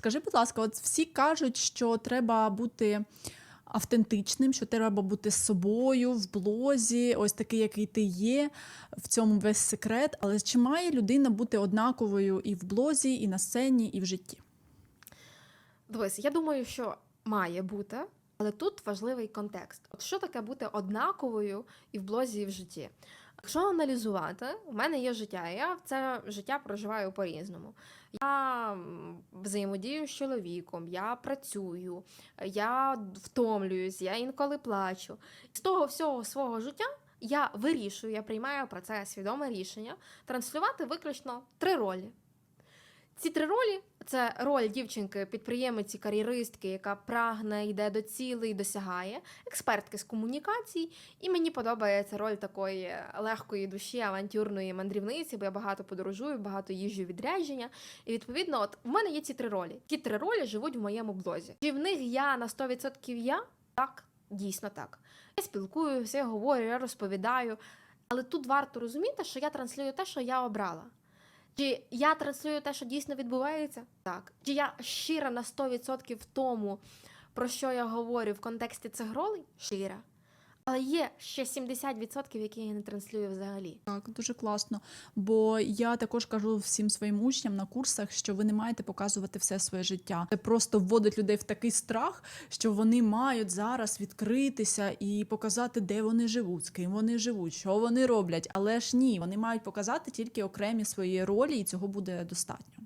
Скажи, будь ласка, от всі кажуть, що треба бути автентичним, що треба бути з собою в блозі, ось такий, який ти є, в цьому весь секрет. Але чи має людина бути однаковою і в блозі, і на сцені, і в житті? Дивись, я думаю, що має бути, але тут важливий контекст. От що таке бути однаковою і в блозі, і в житті? Якщо аналізувати, у мене є життя, я це життя проживаю по-різному. Я взаємодію з чоловіком, я працюю, я втомлююсь, я інколи плачу. З того всього свого життя я вирішую, я приймаю про це свідоме рішення транслювати виключно три ролі. Ці три ролі це роль дівчинки-підприємиці, кар'єристки, яка прагне, йде до цілей, досягає, експертки з комунікацій. І мені подобається роль такої легкої душі, авантюрної мандрівниці, бо я багато подорожую, багато їжджу відрядження. І відповідно, от в мене є ці три ролі. Ті три ролі живуть в моєму блозі. Чи в них я на 100% я? Так, дійсно так. Я спілкуюся, я говорю, я розповідаю. Але тут варто розуміти, що я транслюю те, що я обрала. Чи я транслюю те, що дійсно відбувається? Так. Чи я щира на 100% в тому, про що я говорю в контексті цих ролей? Щира. Але є ще 70%, які я не транслюю взагалі. Так, дуже класно. Бо я також кажу всім своїм учням на курсах, що ви не маєте показувати все своє життя. Це просто вводить людей в такий страх, що вони мають зараз відкритися і показати, де вони живуть, з ким вони живуть, що вони роблять. Але ж ні, вони мають показати тільки окремі свої ролі, і цього буде достатньо.